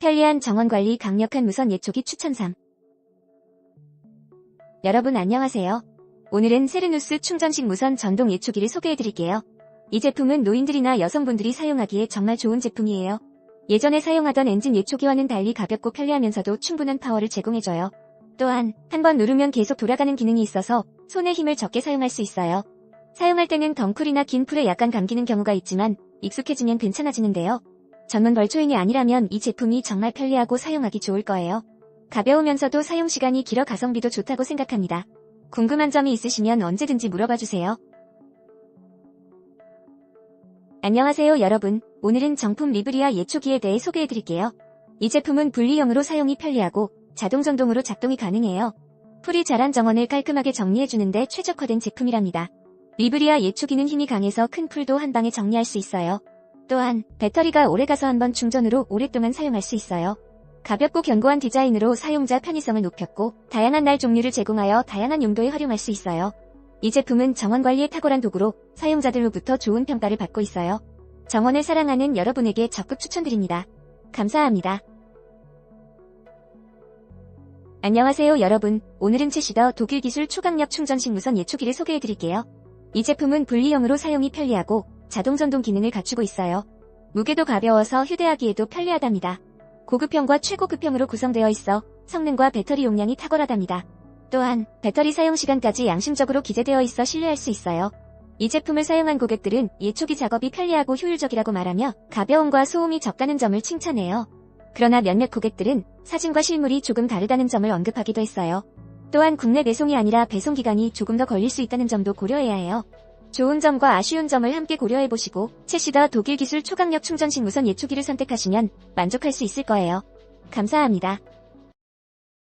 편리한 정원관리 강력한 무선 예초기 추천삼. 여러분 안녕하세요. 오늘은 세르누스 충전식 무선 전동 예초기를 소개해드릴게요. 이 제품은 노인들이나 여성분들이 사용하기에 정말 좋은 제품이에요. 예전에 사용하던 엔진 예초기와는 달리 가볍고 편리하면서도 충분한 파워를 제공해줘요. 또한 한 번 누르면 계속 돌아가는 기능이 있어서 손에 힘을 적게 사용할 수 있어요. 사용할 때는 덩쿨이나 긴 풀에 약간 감기는 경우가 있지만 익숙해지면 괜찮아지는데요. 전문 벌초인이 아니라면 이 제품이 정말 편리하고 사용하기 좋을 거예요. 가벼우면서도 사용시간이 길어 가성비도 좋다고 생각합니다. 궁금한 점이 있으시면 언제든지 물어봐 주세요. 안녕하세요 여러분. 오늘은 정품 리브리아 예초기에 대해 소개해 드릴게요. 이 제품은 분리형으로 사용이 편리하고 자동 전동으로 작동이 가능해요. 풀이 자란 정원을 깔끔하게 정리해 주는데 최적화된 제품이랍니다. 리브리아 예초기는 힘이 강해서 큰 풀도 한 방에 정리할 수 있어요. 또한 배터리가 오래가서 한번 충전으로 오랫동안 사용할 수 있어요. 가볍고 견고한 디자인으로 사용자 편의성을 높였고 다양한 날 종류를 제공하여 다양한 용도에 활용할 수 있어요. 이 제품은 정원 관리에 탁월한 도구로 사용자들로부터 좋은 평가를 받고 있어요. 정원을 사랑하는 여러분에게 적극 추천드립니다. 감사합니다. 안녕하세요 여러분. 오늘은 최시더 독일 기술 초강력 충전식 무선 예초기를 소개해드릴게요. 이 제품은 분리형으로 사용이 편리하고 자동 전동 기능을 갖추고 있어요. 무게도 가벼워서 휴대하기에도 편리하답니다. 고급형과 최고급형으로 구성되어 있어 성능과 배터리 용량이 탁월하답니다. 또한 배터리 사용 시간까지 양심적으로 기재되어 있어 신뢰할 수 있어요. 이 제품을 사용한 고객들은 예초기 작업이 편리하고 효율적이라고 말하며 가벼움과 소음이 적다는 점을 칭찬해요. 그러나 몇몇 고객들은 사진과 실물이 조금 다르다는 점을 언급하기도 했어요. 또한 국내 배송이 아니라 배송 기간이 조금 더 걸릴 수 있다는 점도 고려해야 해요. 좋은 점과 아쉬운 점을 함께 고려해보시고 채시더 독일 기술 초강력 충전식 무선 예초기를 선택하시면 만족할 수 있을 거예요. 감사합니다.